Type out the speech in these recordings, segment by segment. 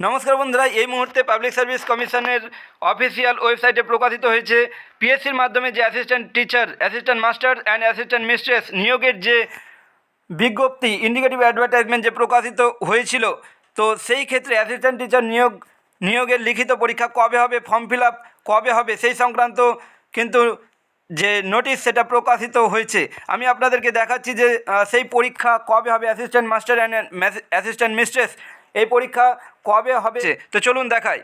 নমস্কার বন্ধুরা, এই মুহূর্তে পাবলিক সার্ভিস কমিশনের অফিসিয়াল ওয়েবসাইটে প্রকাশিত হয়েছে পিএসসির মাধ্যমে যে assistant teacher assistant master and assistant mistress নিয়োগের যে বিজ্ঞপ্তি ইন্ডিকেটিভ অ্যাডভার্টাইজমেন্ট যে প্রকাশিত হয়েছিল, তো সেই ক্ষেত্রে অ্যাসিস্ট্যান্ট টিচার নিয়োগ, নিয়োগের লিখিত পরীক্ষা কবে হবে ফর্ম ফিল আপ কবে হবে, সেই সংক্রান্ত কিন্তু যে নোটিশ সেটা প্রকাশিত হয়েছে। আমি আপনাদেরকে দেখাচ্ছি যে সেই পরীক্ষা কবে হবে assistant master and assistant mistress এই পরীক্ষা কবে হবে? তো চলুন দেখাই।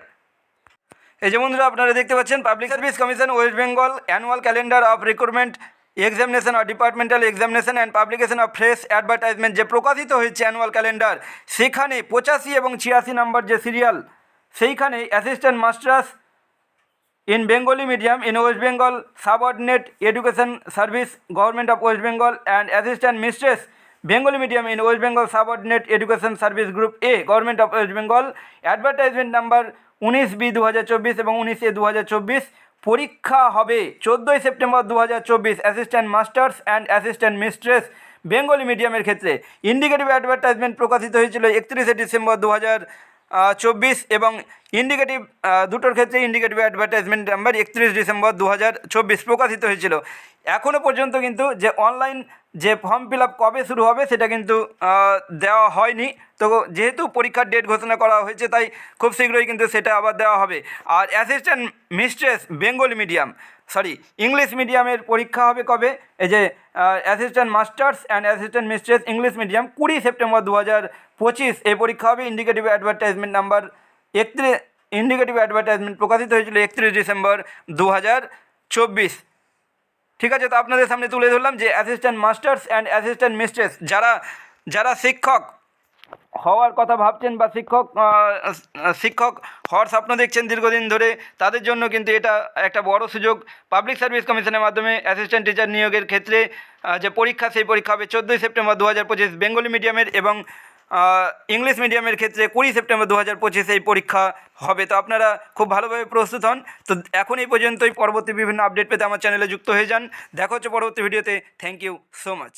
এই যে বন্ধুরা, আপনারা দেখতে পাচ্ছেন public service commission West Bengal annual calendar of recruitment examination of departmental examination and publication of fresh advertisement যে প্রকাশিত হয়েছে অ্যানুয়াল ক্যালেন্ডার সেখানে পঁচাশি এবং ছিয়াশি নাম্বার যে সিরিয়াল সেইখানে assistant masters in Bengali medium in West Bengal subordinate education service government of West Bengal and assistant mistress Bengali medium in West Bengal subordinate education service group A government of West Bengal advertisement number উনিশ B দু হাজার চব্বিশ এবং উনিশ এ দু হাজার চব্বিশ। পরীক্ষা হবে চোদ্দোই সেপ্টেম্বর দু হাজার চব্বিশ assistant masters and assistant mistress Bengali মিডিয়ামের ক্ষেত্রে। ইন্ডিকেটিভ অ্যাডভার্টাইজমেন্ট প্রকাশিত হয়েছিল একত্রিশে ডিসেম্বর দু চব্বিশ এবং ইন্ডিকেটিভ দুটোর ক্ষেত্রে ইন্ডিকেটিভ অ্যাডভার্টাইজমেন্ট নাম্বার একত্রিশ ডিসেম্বর দু হাজার চব্বিশ প্রকাশিত হয়েছিল। এখনও পর্যন্ত কিন্তু যে অনলাইন যে ফর্ম ফিল কবে শুরু হবে সেটা কিন্তু দেওয়া হয়নি। তো যেহেতু পরীক্ষার ডেট ঘোষণা করা হয়েছে, তাই খুব শীঘ্রই কিন্তু সেটা আবার দেওয়া হবে। আর assistant mistress Bengali medium sorry English মিডিয়ামের পরীক্ষা হবে কবে? এই যে assistant masters and assistant mistress English medium কুড়ি সেপ্টেম্বর দু হাজার পঁচিশ, এই পরীক্ষা হবে। ইন্ডিকেটিভ অ্যাডভার্টাইজমেন্ট নাম্বার একত্রিশ ইন্ডিকেটিভ অ্যাডভার্টাইজমেন্ট প্রকাশিত হয়েছিল একত্রিশ ডিসেম্বর দু হাজার চব্বিশ। ঠিক আছে, তো আপনাদের সামনে তুলে ধরলাম যে assistant masters and assistant mistress যারা যারা শিক্ষক হওয়ার কথা ভাবছেন বা শিক্ষক শিক্ষক হওয়ার স্বপ্ন দেখছেন দীর্ঘদিন ধরে, তাদের জন্য কিন্তু এটা একটা বড় সুযোগ। পাবলিক সার্ভিস কমিশনের মাধ্যমে অ্যাসিস্ট্যান্ট টিচার নিয়োগের ক্ষেত্রে যে পরীক্ষা, সেই পরীক্ষা হবে চোদ্দোই সেপ্টেম্বর দু হাজার পঁচিশ বেঙ্গলি মিডিয়ামের এবং ইংলিশ মিডিয়ামের ক্ষেত্রে কুড়ি সেপ্টেম্বর দু হাজার পঁচিশে এই পরীক্ষা হবে। তো আপনারা খুব ভালোভাবে প্রস্তুত হন। তো এখন এই পর্যন্তই। পরবর্তী বিভিন্ন আপডেট পেতে আমার চ্যানেলে যুক্ত হয়ে যান। দেখা হচ্ছে পরবর্তী ভিডিওতে থ্যাংক ইউ সো মাচ